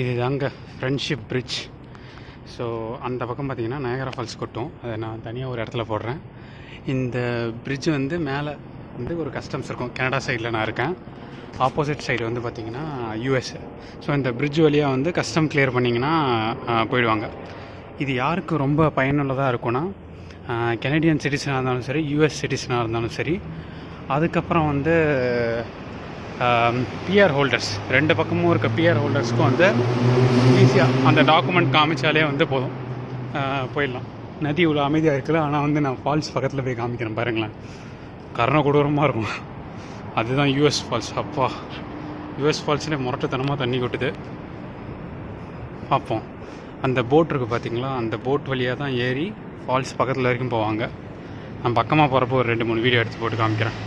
இது தாங்க friendship bridge so அந்த பக்கம் பார்த்தீங்கன்னா நயகரா ஃபால்ஸ் கொட்டும். அதை நான் தனியாக ஒரு இடத்துல போடுறேன். இந்த பிரிட்ஜ் வந்து மேலே வந்து ஒரு கஸ்டம்ஸ் இருக்கும். கனடா சைடில் நான் இருக்கேன். ஆப்போசிட் சைடு வந்து பார்த்தீங்கன்னா யூஎஸ் ஸோ இந்த பிரிட்ஜ் வழியாக வந்து கஸ்டம் கிளியர் பண்ணிங்கன்னா போயிடுவாங்க. இது யாருக்கு ரொம்ப பயனுள்ளதாக இருக்கும்னா கெனடியன் சிட்டிசனாக இருந்தாலும் சரி யூஎஸ் சிட்டிசனாக இருந்தாலும் சரி அதுக்கப்புறம் வந்து பிஆர் ஹோல்டர்ஸ் ரெண்டு பக்கமும் இருக்க பிஆர் ஹோல்டர்ஸ்க்கும் வந்து ஈஸியாக அந்த டாக்குமெண்ட் காமிச்சாலே வந்து போதும். போயிடலாம். நதி இவ்வளோ அமைதியாக இருக்குல்ல ஆனால் வந்து நான் ஃபால்ஸ் பக்கத்தில் போய் காமிக்கிறேன் பாருங்களேன். கரண கொடூரமாக இருக்கும். அதுதான் யூஎஸ் ஃபால்ஸ் அப்பா. யூஎஸ் ஃபால்ஸ்லேயே முரட்டத்தனமாக தண்ணி கொட்டுது. பார்ப்போம். அந்த போட் இருக்குது பார்த்தீங்களா அந்த போட் வழியாக தான் ஏறி ஃபால்ஸ் பக்கத்தில் வரைக்கும் போவாங்க. நான் பக்கமாக போகிறப்போ ஒரு ரெண்டு மூணு வீடியோ எடுத்து போட்டு காமிக்கிறேன்.